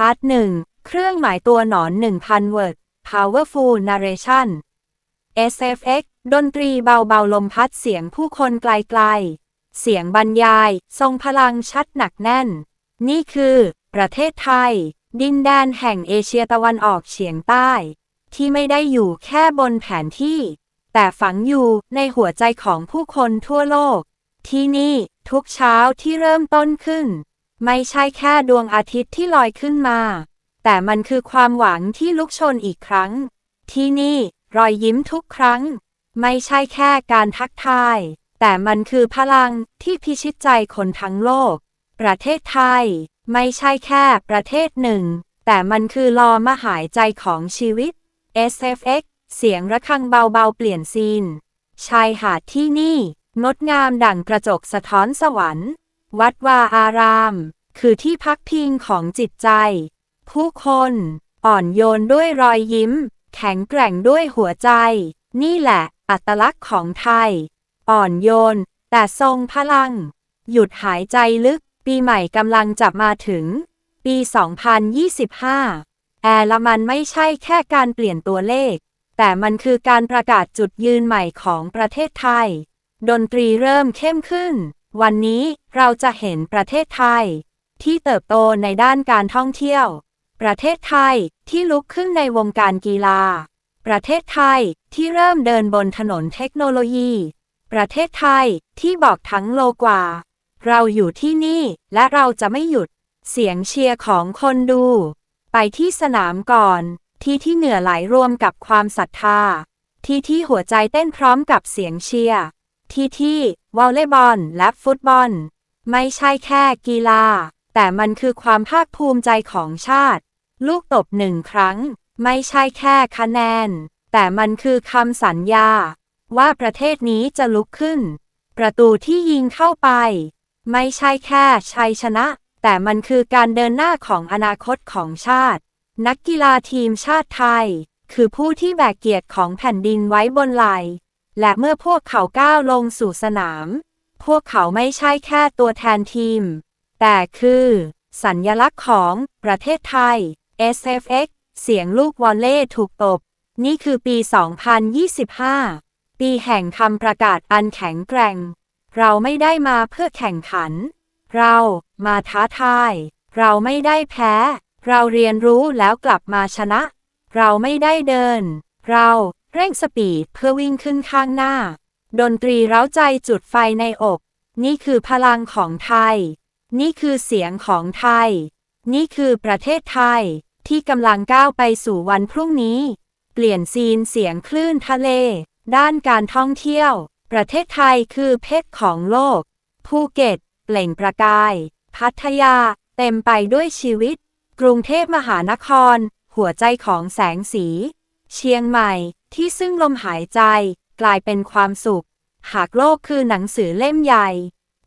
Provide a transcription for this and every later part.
พาร์ทหนึ่งเครื่องหมายตัวหนอน1,000 word powerful narration SFX ดนตรีเบาๆ ลมพัดเสียงผู้คนไกลๆ เสียงบรรยาย ทรงพลังชัดหนักแน่น นี่คือ ประเทศไทย ดินแดนแห่งเอเชียตะวันออกเฉียงใต้ ที่ไม่ได้อยู่แค่บนแผนที่ แต่ฝังอยู่ในหัวใจของผู้คนทั่วโลก ที่นี่ทุกเช้าที่เริ่มต้นขึ้น ไม่ใช่แค่ดวงอาทิตย์ที่ลอยขึ้นมา แต่มันคือความหวังที่ลุกชนอีกครั้ง ที่นี่รอยยิ้มทุกครั้ง ไม่ใช่แค่การทักทาย แต่มันคือพลังที่พิชิตใจคนทั้งโลก ประเทศไทย ไม่ใช่แค่ประเทศหนึ่ง แต่มันคือลอมหายใจของชีวิต SFX เสียงระฆังเบาๆเปลี่ยนซีน ชายหาดที่นี่ งดงามดั่งกระจกสะท้อนสวรรค์ วัดวาอาราม คือที่พักพิงของจิตใจ ผู้คนอ่อนโยนด้วยรอยยิ้ม แข็งแกร่งด้วยหัวใจ นี่แหละ อัตลักษณ์ของไทย อ่อนโยน แต่ทรงพลัง หยุดหายใจลึก ปีใหม่กำลังจะมาถึง ปี 2025 แอร์ละมันไม่ใช่แค่การเปลี่ยนตัวเลข แต่มันคือการประกาศจุดยืนใหม่ของประเทศไทย ดนตรีเริ่มเข้มขึ้น วันนี้เราจะเห็นประเทศไทย ที่เติบโตในด้านการท่องเที่ยว ประเทศไทยที่ลุกขึ้นในวงการกีฬา ประเทศไทยที่เริ่มเดินบนถนนเทคโนโลยี ประเทศไทยที่บอกทั้งโลกว่า เราอยู่ที่นี่และเราจะไม่หยุด เสียงเชียร์ของคนดู ไปที่สนามก่อน ที่ที่เหงื่อไหลรวมกับความศรัทธา ที่ที่หัวใจเต้นพร้อมกับเสียงเชียร์ ที่ที่วอลเลย์บอลและฟุตบอล ไม่ใช่แค่กีฬา แต่มันคือความภาคภูมิใจของชาติ ลูกตบหนึ่งครั้ง ไม่ใช่แค่คะแนน แต่มันคือคำสัญญา ว่าประเทศนี้จะลุกขึ้น ประตูที่ยิงเข้าไป ไม่ใช่แค่ชัยชนะ แต่มันคือการเดินหน้าของอนาคตของชาติ นักกีฬาทีมชาติไทย คือผู้ที่แบกเกียรติของแผ่นดินไว้บนไหล่ และเมื่อพวกเขาก้าวลงสู่สนาม พวกเขาไม่ใช่แค่ตัวแทนทีม แต่คือ สัญญลักษณ์ของประเทศไทย SFX เสียงลูกวอลเล่ถูกตบ นี่คือปี 2025 ปีแห่งคำประกาศอันแข็งแกร่ง เราไม่ได้มาเพื่อแข่งขัน เรามาท้าทาย เราไม่ได้แพ้ เราเรียนรู้แล้วกลับมาชนะ เราไม่ได้เดิน เรา เร่งสปีดเพื่อวิ่งขึ้นข้างหน้า ดนตรีเร้าใจจุดไฟในอก นี่คือพลังของไทย นี่คือเสียงของไทย นี่คือประเทศไทย ที่กำลังก้าวไปสู่วันพรุ่งนี้ เปลี่ยนซีนเสียงคลื่นทะเล ด้านการท่องเที่ยว ประเทศไทยคือเพชรของโลก ภูเก็ต เปล่งประกาย พัทยา เต็มไปด้วยชีวิต กรุงเทพมหานคร หัวใจของแสงสี เชียงใหม่ ที่ซึ่งลมหายใจกลายเป็นความสุข หากโลกคือหนังสือเล่มใหญ่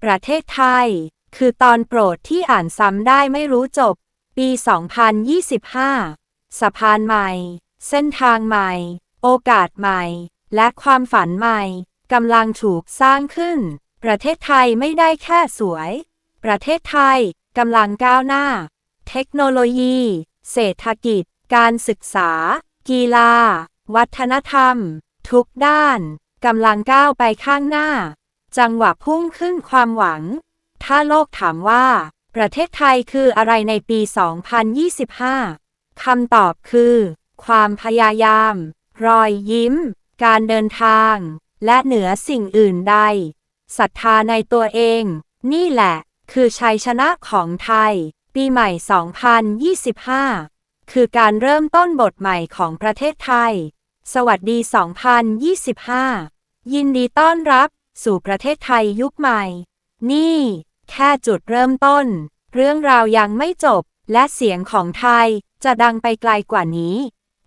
ประเทศไทย คือตอนโปรดที่อ่านซ้ำได้ไม่รู้จบ ปี 2025 สะพานใหม่ เส้นทางใหม่ โอกาสใหม่ และความฝันใหม่กำลังถูกสร้างขึ้น ประเทศไทยไม่ได้แค่สวย ประเทศไทยกำลังก้าวหน้า เทคโนโลยี เศรษฐกิจ การศึกษา กีฬา วัฒนธรรม ทุกด้านกำลังก้าวไปข้างหน้า จังหวะพุ่งขึ้นความหวัง ถ้าโลกถามว่า ประเทศไทยคืออะไรในปี 2025 คำตอบคือ ความพยายาม รอยยิ้ม การเดินทาง และเหนือสิ่งอื่นใดศรัทธาในตัวเอง นี่แหละ คือชัยชนะของไทย ปีใหม่ 2025 คือการเริ่มต้นบทใหม่ของประเทศไทย สวัสดี 2025 ยินดีต้อนรับ สู่ประเทศไทยยุคใหม่ นี่ แค่จุดเริ่มต้น เรื่องราวยังไม่จบ และเสียงของไทยจะดังไปไกลกว่านี้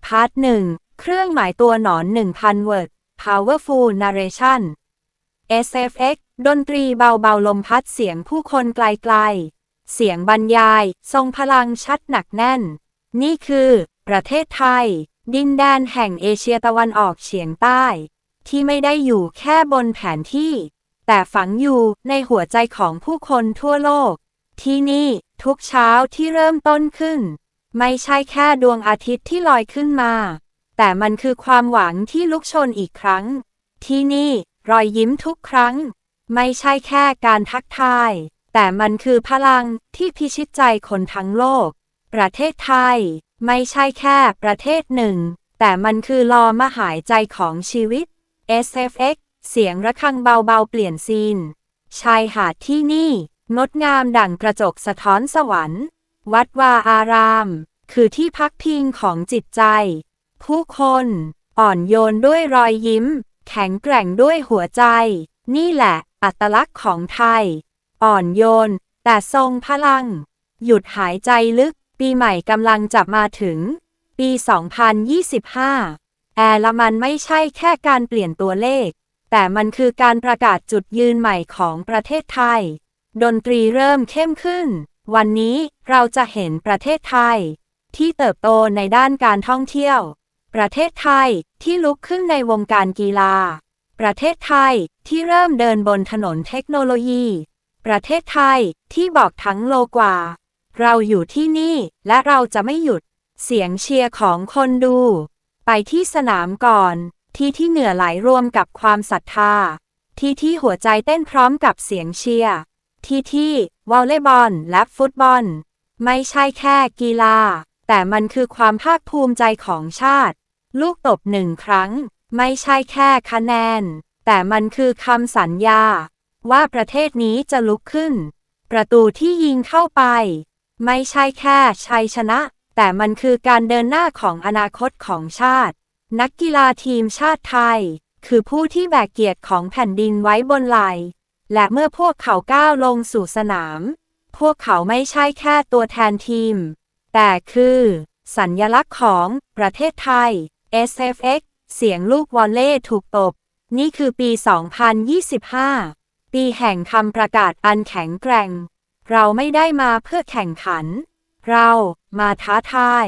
พาร์ทหนึ่ง เครื่องหมายตัวหนอน 1,000 word powerful narration SFX ดนตรีเบาๆลมพัดเสียงผู้คนไกลๆ เสียงบรรยาย ทรงพลังชัดหนักแน่น นี่คือ ประเทศไทย ดินแดนแห่งเอเชียตะวันออกเฉียงใต้ ที่ไม่ได้อยู่แค่บนแผนที่ แต่ฝังอยู่ในหัวใจของผู้คนทั่วโลก ที่นี่ทุกเช้าที่เริ่มต้นขึ้น ไม่ใช่แค่ดวงอาทิตย์ที่ลอยขึ้นมา แต่มันคือความหวังที่ลุกชนอีกครั้ง ที่นี่รอยยิ้มทุกครั้ง ไม่ใช่แค่การทักทาย แต่มันคือพลังที่พิชิตใจคนทั้งโลก ประเทศไทย ไม่ใช่แค่ประเทศหนึ่ง แต่มันคือลอมหายใจของชีวิต SFX เสียงระฆังเบาๆเปลี่ยนซีน ชายหาดที่นี่ งดงามดั่งกระจกสะท้อนสวรรค์ วัดวาอาราม คือที่พักพิงของจิตใจ ผู้คนอ่อนโยนด้วยรอยยิ้ม แข็งแกร่งด้วยหัวใจ นี่แหละ อัตลักษณ์ของไทย อ่อนโยน แต่ทรงพลัง หยุดหายใจลึก ปีใหม่กำลังจะมาถึง ปี 2025 แอร์ละมันไม่ใช่แค่การเปลี่ยนตัวเลข แต่มันคือการประกาศจุดยืนใหม่ของประเทศไทย ดนตรีเริ่มเข้มขึ้น วันนี้เราจะเห็นประเทศไทย ที่เติบโตในด้านการท่องเที่ยว ประเทศไทยที่ลุกขึ้นในวงการกีฬา ประเทศไทยที่เริ่มเดินบนถนนเทคโนโลยี ประเทศไทยที่บอกทั้งโลกว่า เราอยู่ที่นี่และเราจะไม่หยุด เสียงเชียร์ของคนดู ไปที่สนามก่อน ที่ที่เหนือไหลรวมกับความศรัทธา ที่ที่หัวใจเต้นพร้อมกับเสียงเชียร์ ที่ที่วอลเลย์บอลและฟุตบอล ไม่ใช่แค่กีฬา แต่มันคือความภาคภูมิใจของชาติ ลูกตบหนึ่งครั้ง ไม่ใช่แค่คะแนน แต่มันคือคำสัญญา ว่าประเทศนี้จะลุกขึ้น ประตูที่ยิงเข้าไป ไม่ใช่แค่ชัยชนะ แต่มันคือการเดินหน้าของอนาคตของชาติ นักกีฬาทีมชาติไทย คือผู้ที่แบกเกียรติของแผ่นดินไว้บนไหลและเมื่อพวกเขาก้าวลงสู่สนาม พวกเขาไม่ใช่แค่ตัวแทนทีม แต่คือ สัญญลักษณ์ของประเทศไทย SFX เสียงลูกวอลเล่ถูกตบ นี่คือปี 2025 ปีแห่งคำประกาศอันแข็งแกร่ง เราไม่ได้มาเพื่อแข่งขัน เรามาท้าทาย